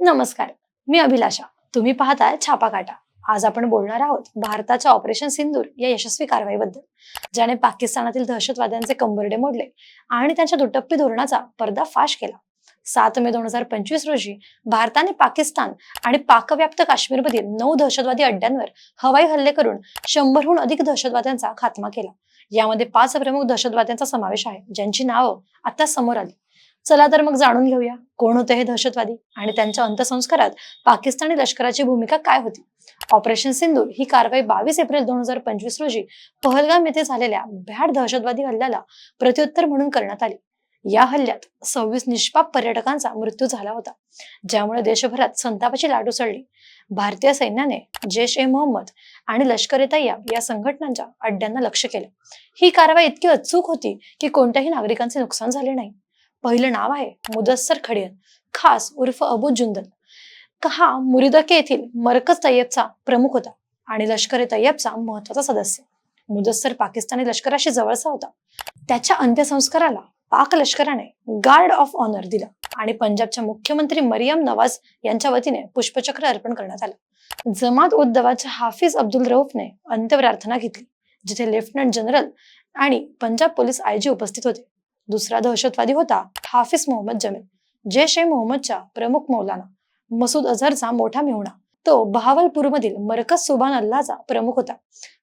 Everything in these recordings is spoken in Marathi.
नमस्कार मी अभिलाषा. तुम्ही पाहताय छापा काटा आज आपण बोलणार आहोत भारताच्या ऑपरेशन सिंदूर या यशस्वी कारवाईबद्दल ज्याने पाकिस्तानातील दहशतवाद्यांचे कंबरडे मोडले आणि त्यांच्या दुटप्पी धोरणाचा पर्दाफाश केला. सात मे दोन हजार पंचवीस रोजी भारताने पाकिस्तान आणि पाकव्याप्त काश्मीरमधील नऊ दहशतवादी अड्ड्यांवर हवाई हल्ले करून शंभरहून अधिक दहशतवाद्यांचा खात्मा केला. यामध्ये पाच प्रमुख दहशतवाद्यांचा समावेश आहे ज्यांची नावं आता समोर आली. चला तर मग जाणून घेऊया कोण होते हे दहशतवादी आणि त्यांच्या अंत्यसंस्कारात पाकिस्तानी लष्कराची भूमिका काय होती. ऑपरेशन सिंदूर ही कारवाई बावीस एप्रिल दोन हजार पंचवीस रोजी पहलगाम येथे झालेल्या भ्याड दहशतवादी हल्ल्याला प्रत्युत्तर म्हणून करण्यात आली. या हल्ल्यात सव्वीस निष्पाप पर्यटकांचा मृत्यू झाला होता ज्यामुळे देशभरात संतापाची लाट उसळली. भारतीय सैन्याने जैश ए मोहम्मद आणि लष्कर ए तय्यब या संघटनांच्या अड्ड्यांना लक्ष केलं. ही कारवाई इतकी अचूक होती की कोणत्याही नागरिकांचे नुकसान झाले नाही. पहिलं नाव आहे मुदस्सर खडियन खास उर्फ अबू जुंदल. हा मुरिदके येथील मरकज तय्यबचा प्रमुख होता आणि लष्कर ए तय्यबचा महत्त्वाचा सदस्य. मुदस्सर पाकिस्तानी लष्कराशी जवळचा होता. त्याच्या अंत्यसंस्काराला पाक लष्कराने गार्ड ऑफ ऑनर दिला आणि पंजाबच्या मुख्यमंत्री मरियम नवाज यांच्या वतीने पुष्पचक्र अर्पण करण्यात आलं. जमात उद दवाच्या हाफिज अब्दुल रऊफने अंत्यप्रार्थना घेतली जिथे लेफ्टनंट जनरल आणि पंजाब पोलीस आयजी उपस्थित होते. दुसरा दहशतवादी होता हाफिज मोहम्मद जमील जैश ए मोहम्मदच्या प्रमुख मौलाना मसूद अझहरचा मोठा मिहुणा. तो बहावलपूरमधील मरकज सुबान अल्लाचा प्रमुख होता.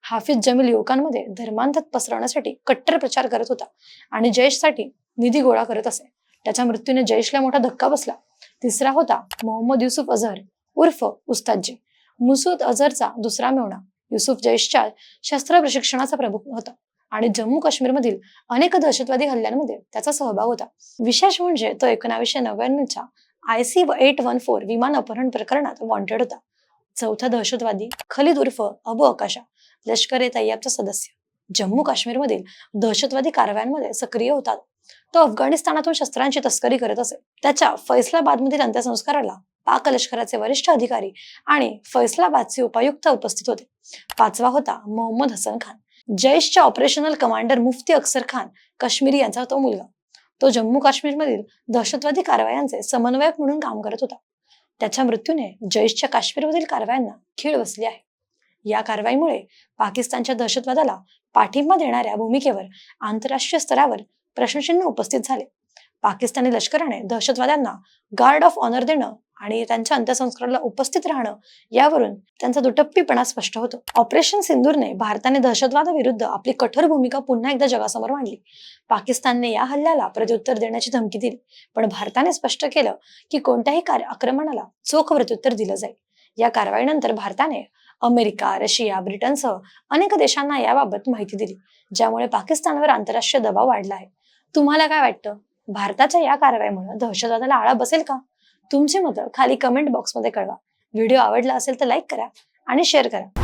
हाफिज जमील युवकांमध्ये धर्मांधत पसरवण्यासाठी कट्टर प्रचार करत होता आणि जैशसाठी निधी गोळा करत असे. त्याच्या मृत्यूने जैशला मोठा धक्का बसला. तिसरा होता मोहम्मद युसुफ अझहर उर्फ उस्तादजी. मुसूद अझहरचा दुसरा मेहुणा युसुफ जैशच्या शस्त्र प्रशिक्षणाचा प्रमुख होता. आणि जम्मू काश्मीरमधील अनेक दहशतवादी हल्ल्यांमध्ये त्याचा सहभाग होता. विशेष म्हणजे तो एकोणावीसशे नव्याण्णवच्या I C eight one four विमान अपहरण प्रकरणात वॉन्टेड होता. चौथा दहशतवादी खलीद उर्फ अबू अकाशा लष्कर ए तय्यबचा सदस्य. जम्मू काश्मीरमधील दहशतवादी कारवायांमध्ये सक्रिय होता. तो अफगाणिस्तानातून शस्त्रांची तस्करी करत असे. त्याच्या फैसलाबादमधील अंत्यसंस्काराला पाक लष्कराचे वरिष्ठ अधिकारी आणि फैसलाबादचे उपायुक्त उपस्थित होते. पाचवा होता मोहम्मद हसन खान. जैशच्या ऑपरेशनल कमांडर मुफ्ती अक्सर खान काश्मीरी यांचा तो मुलगा. तो जम्मू काश्मीरमधील दहशतवादी कारवायांचे समन्वयक म्हणून काम करत होता. त्याच्या मृत्यूने जैशच्या काश्मीरमधील कारवायांना खीळ बसली आहे. या कारवाईमुळे पाकिस्तानच्या दहशतवादाला पाठिंबा देणाऱ्या भूमिकेवर आंतरराष्ट्रीय स्तरावर प्रश्नचिन्ह उपस्थित झाले. पाकिस्तानी लष्कराने दहशतवाद्यांना गार्ड ऑफ ऑनर देणं आणि त्यांच्या अंत्यसंस्काराला उपस्थित राहणं यावरून त्यांचा दुटप्पीपणा स्पष्ट होतो. ऑपरेशन सिंदूरने भारताने दहशतवादाविरुद्ध आपली कठोर भूमिका पुन्हा एकदा जगासमोर मांडली. पाकिस्तानने या हल्ल्याला प्रत्युत्तर देण्याची धमकी दिली पण भारताने स्पष्ट केलं की कोणत्याही कार्य आक्रमणाला चोख प्रत्युत्तर दिलं जाईल. या कारवाईनंतर भारताने अमेरिका रशिया ब्रिटनसह अनेक देशांना याबाबत माहिती दिली ज्यामुळे पाकिस्तानवर आंतरराष्ट्रीय दबाव वाढला आहे. तुम्हाला काय वाटतं? भारताच्या या कारवाईमुळे दहशतवादाला आळा बसेल का? तुमचे मत खाली कमेंट बॉक्समध्ये कळवा. व्हिडिओ आवडला असेल तर लाईक करा आणि शेअर करा.